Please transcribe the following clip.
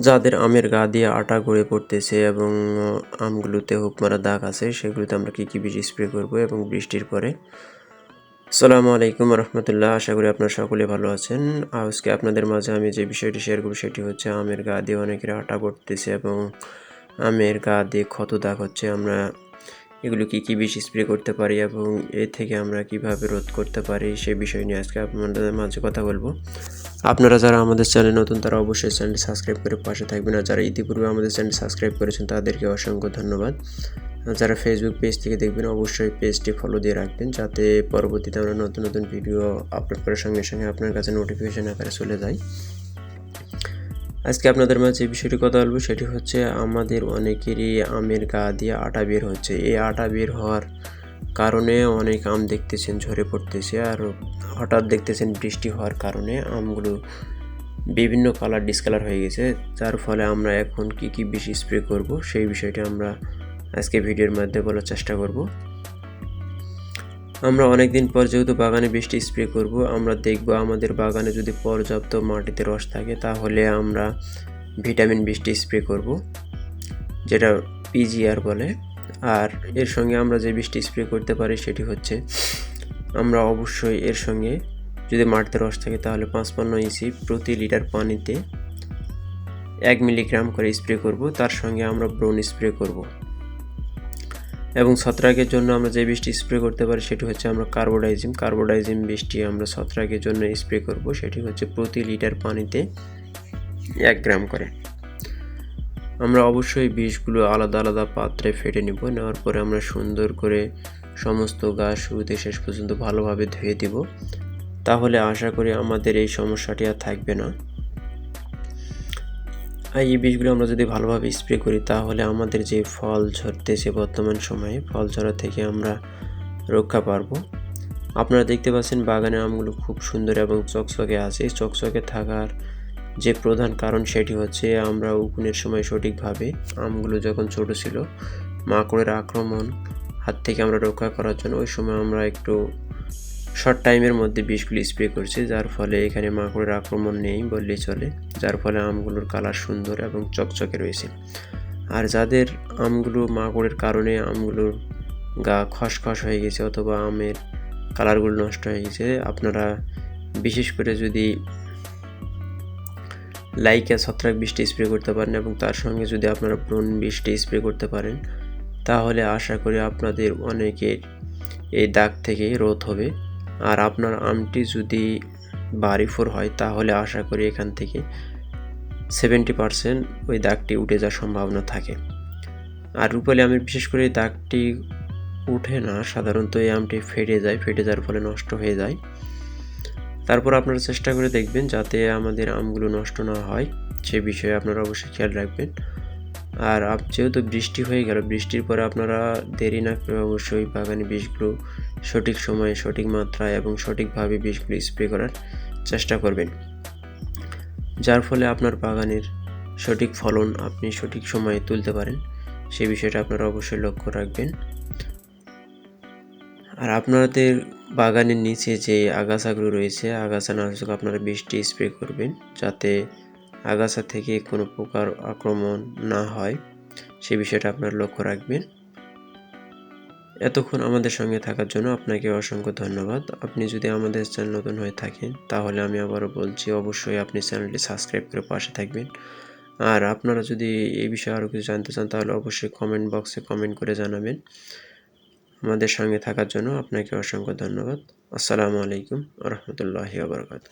যাদের আমের গা দিয়ে আটা গড়ে পড়তেছে এবং আমগুলোতে হুক মারা দাগ আছে, সেগুলোতে আমরা কী কী বীজ স্প্রে করব এবং বৃষ্টির পরে? সালামু আলাইকুম রহমতুল্লাহ। আশা করি আপনারা সকলে ভালো আছেন। আজকে আপনাদের মাঝে আমি যে বিষয়টি শেয়ার করব সেটি হচ্ছে আমের গা দিয়ে অনেকের আটা পড়তেছে এবং আমের গা দিয়ে ক্ষত দাগ হচ্ছে। আমরা এগুলো কী কী বিষ স্প্রে করতে পারি এবং এ থেকে আমরা কীভাবে রোধ করতে পারি সে বিষয় নিয়ে আজকে আপনাদের মাঝে কথা বলব। আপনারা যারা আমাদের চ্যানেল নতুন, তারা অবশ্যই চ্যানেলটি সাবস্ক্রাইব করে পাশে থাকবেন। আর যারা ইতিপূর্বে আমাদের চ্যানেল সাবস্ক্রাইব করেছেন, তাদেরকে অসংখ্য ধন্যবাদ। যারা ফেসবুক পেজ থেকে দেখবেন, অবশ্যই পেজটি ফলো দিয়ে রাখবেন, যাতে পরবর্তীতে আমরা নতুন নতুন ভিডিও আপলোড করার সঙ্গে সঙ্গে আপনার কাছে নোটিফিকেশান আকারে চলে যায়। আজকে আপনাদের মাঝে বিষয়টি কথা বলব, সেটি হচ্ছে আমাদের অনেকেরই আমের গা দিয়ে আটা বের হচ্ছে। এই আটা বের হওয়ার কারণে অনেক আম দেখতেছেন, ঝরে পড়তেছে। আর হঠাৎ দেখতেছেন বৃষ্টি হওয়ার কারণে আমগুলো বিভিন্ন কালার ডিসকালার হয়ে গেছে। যার ফলে আমরা এখন কি কি বেশি স্প্রে করব, সেই বিষয়টি আমরা আজকে ভিডিওর মধ্যে বলার চেষ্টা করব। আমরা অনেক দিন পর যেহেতু বাগানে বৃষ্টি স্প্রে করব, আমরা দেখব আমাদের বাগানে যদি পর্যাপ্ত মাটিতে রস থাকে তাহলে আমরা ভিটামিন বৃষ্টি স্প্রে করব, যেটা পিজিআর বলে। আর এর সঙ্গে আমরা যে বৃষ্টি স্প্রে করতে পারি সেটি হচ্ছে, আমরা অবশ্যই এর সঙ্গে যদি মাটিতে রস থাকে তাহলে পাঁচপান্ন ইসি প্রতি লিটার পানিতে এক মিলিগ্রাম করে স্প্রে করব, তার সঙ্গে আমরা ব্রোন স্প্রে করব। এবং ছত্রাকের জন্য আমরা যে বৃষ্টি স্প্রে করতে পারি সেটি হচ্ছে আমরা কার্বোডাইজিম কার্বোডাইজিম বৃষ্টি আমরা ছত্রাকের জন্য স্প্রে করব, সেটি হচ্ছে প্রতি লিটার পানিতে এক গ্রাম করে। আমরা অবশ্যই বিষগুলো আলাদা আলাদা পাত্রে ফেটে নিব, নেওয়ার পরে আমরা সুন্দর করে সমস্ত গাছ শুরুতে শেষ পর্যন্ত ভালোভাবে ধুয়ে দিব। তাহলে আশা করি আমাদের এই সমস্যাটি আর থাকবে না। এই বীজগুলো আমরা যদি ভালোভাবে স্প্রে করি, তাহলে আমাদের যে ফল ঝরতেছে বর্তমান সময়ে, ফল ঝরা থেকে আমরা রক্ষা পারব। আপনারা দেখতে পাচ্ছেন বাগানে আমগুলো খুব সুন্দর এবং চকচকে আছে। চকচকে থাকার যে প্রধান কারণ সেটি হচ্ছে আমরা উকুনের সময় সঠিকভাবে আমগুলো যখন ছোট ছিল, মাকড়ের আক্রমণ, হাত থেকে আমরা রক্ষা করার জন্য, ওই সময় আমরা একটু শর্ট টাইমের মধ্যে বিষগুলি স্প্রে করছি, যার ফলে এখানে মাকড়ের আক্রমণ নেই বললেই চলে, যার ফলে আমগুলোর কালার সুন্দর এবং চকচকে রয়েছে। আর যাদের আমগুলো মাকড়ের কারণে আমগুলোর গা খসখস হয়ে গেছে অথবা আমের কালারগুলো নষ্ট হয়ে গেছে, আপনারা বিশেষ করে যদি লাইকা ছত্রাক বৃষ্টি স্প্রে করতে পারেন এবং তার সঙ্গে যদি আপনারা ব্রণ বৃষ্টি স্প্রে করতে পারেন, তাহলে আশা করি আপনাদের অনেকের এই দাগ থেকে রোধ হবে। আর আপনার আমটি যদি বাড়ি ফোর হয়, তাহলে আশা করি এখান থেকে সেভেন্টি পারসেন্ট ওই দাগটি উঠে যাওয়ার সম্ভাবনা থাকে। আর রূপালি আমের বিশেষ করে দাগটি উঠে না, সাধারণত এই আমটি ফেটে যায়, ফেটে যাওয়ার ফলে নষ্ট হয়ে যায়। তারপর আপনারা চেষ্টা করে দেখবেন যাতে আমাদের আমগুলো নষ্ট না হয়, সে বিষয়ে আপনারা অবশ্যই খেয়াল রাখবেন। আর যেহেতু বৃষ্টি হয়ে গেল, বৃষ্টির পরে আপনারা দেরি না করে অবশ্যই বাগানে বীজগুলো সঠিক সময়ে, সঠিক মাত্রায় এবং সঠিকভাবে বীজগুলো স্প্রে করার চেষ্টা করবেন। যার ফলে আপনার বাগানের সঠিক ফলন আপনি সঠিক সময়ে তুলতে পারেন সেই বিষয়টা আপনারা অবশ্যই লক্ষ্য রাখবেন। আর আপনাদের বাগানের নিচে যে আগাছাগুলো রয়েছে, আগাছা নাশক আপনারা বৃষ্টি স্প্রে করবেন যাতে আগাছা থেকে কোনো প্রকার আক্রমণ না হয়, সে বিষয়টা আপনারা লক্ষ্য রাখবেন। এতক্ষণ আমাদের সঙ্গে থাকার জন্য আপনাকে অসংখ্য ধন্যবাদ। আপনি যদি আমাদের চ্যানেল নতুন হয়ে থাকেন, তাহলে আমি আবারও বলছি, অবশ্যই আপনি চ্যানেলটি সাবস্ক্রাইব করে পাশে থাকবেন। আর আপনারা যদি এই বিষয়ে আরও কিছু জানতে চান, তাহলে অবশ্যই কমেন্ট বক্সে কমেন্ট করে জানাবেন। আমাদের সঙ্গে থাকার জন্য আপনাকে অসংখ্য ধন্যবাদ। আসসালামু আলাইকুম রহমতুল্লাহি আবরকাত